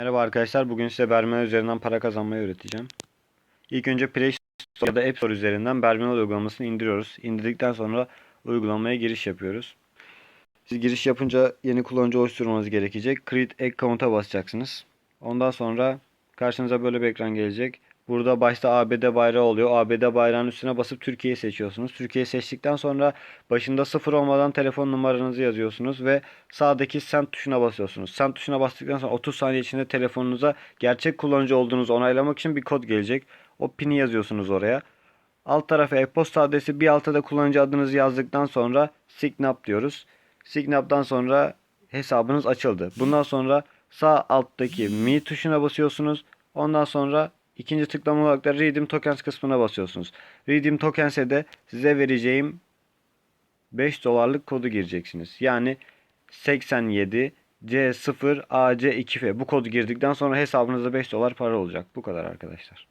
Merhaba arkadaşlar. Bugün size Bermel üzerinden para kazanmayı öğreteceğim. İlk önce Play Store ya da App Store üzerinden Bermel uygulamasını indiriyoruz. İndirdikten sonra uygulamaya giriş yapıyoruz. Siz giriş yapınca yeni kullanıcı oluşturmanız gerekecek. Create Account'a basacaksınız. Ondan sonra karşınıza böyle bir ekran gelecek. Burada başta ABD bayrağı oluyor. ABD bayrağının üstüne basıp Türkiye'yi seçiyorsunuz. Türkiye'yi seçtikten sonra başında sıfır olmadan telefon numaranızı yazıyorsunuz ve sağdaki send tuşuna basıyorsunuz. Send tuşuna bastıktan sonra 30 saniye içinde telefonunuza gerçek kullanıcı olduğunuzu onaylamak için bir kod gelecek. O pini yazıyorsunuz oraya. Alt tarafa e-posta adresi bir altta da kullanıcı adınızı yazdıktan sonra sign up diyoruz. Sign up'tan sonra hesabınız açıldı. Bundan sonra sağ alttaki me tuşuna basıyorsunuz. Ondan sonra ikinci tıklama olarak da redeem tokens kısmına basıyorsunuz. Redeem tokens'e de size vereceğim 5 dolarlık kodu gireceksiniz. Yani 87 C0 AC2F bu kodu girdikten sonra hesabınızda 5 dolar para olacak. Bu kadar arkadaşlar.